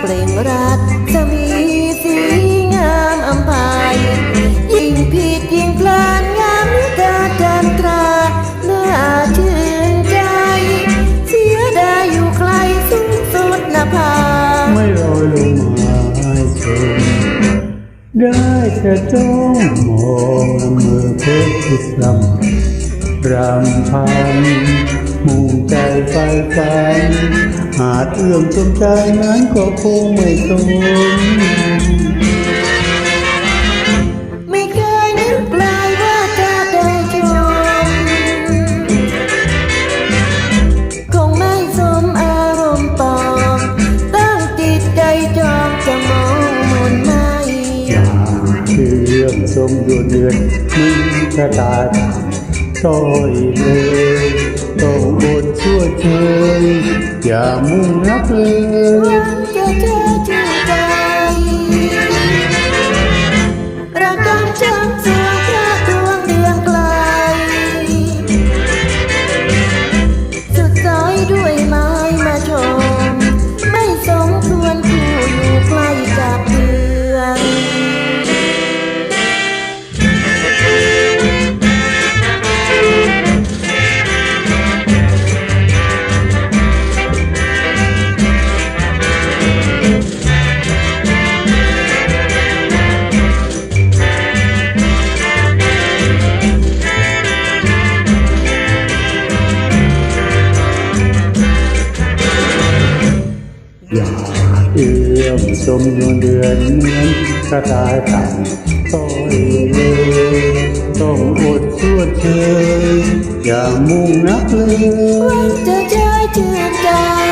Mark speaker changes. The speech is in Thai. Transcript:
Speaker 1: เปล่งรักจะมีสีงามอำไพยิ่งผิดยิ่งพลาดงามนิกาจันตราน่าชื่นใจ เสียดายอยู่ไกลสูงสุดนภา
Speaker 2: ไม่ลอยลงมาให้ชมได้แต่จ้องมองละเมอเพ้อคิดลำรำพัน มุ่งใจไฟฝันหาดเอื้อมจนใจนั้นก็คงไม่สม
Speaker 1: ไม่เคยนึกเลยว่าจะได้ชมคงไม่สมอารมณ์ปองตั้งจิตใจจองจะมองมนไม่
Speaker 2: อย่างคือเรื่องสมดุลเดือนมึงชะตาต่างต้อยเลย ต้องอดชั่วเอย่าเอื้
Speaker 1: อมชมด
Speaker 2: วนเดือนเหมือนกระต่ายต่ำต้อยเลยต้องอดชั่วเชยอย่ามุ่งนักเลย
Speaker 1: หวังจะใจอชื่นใจ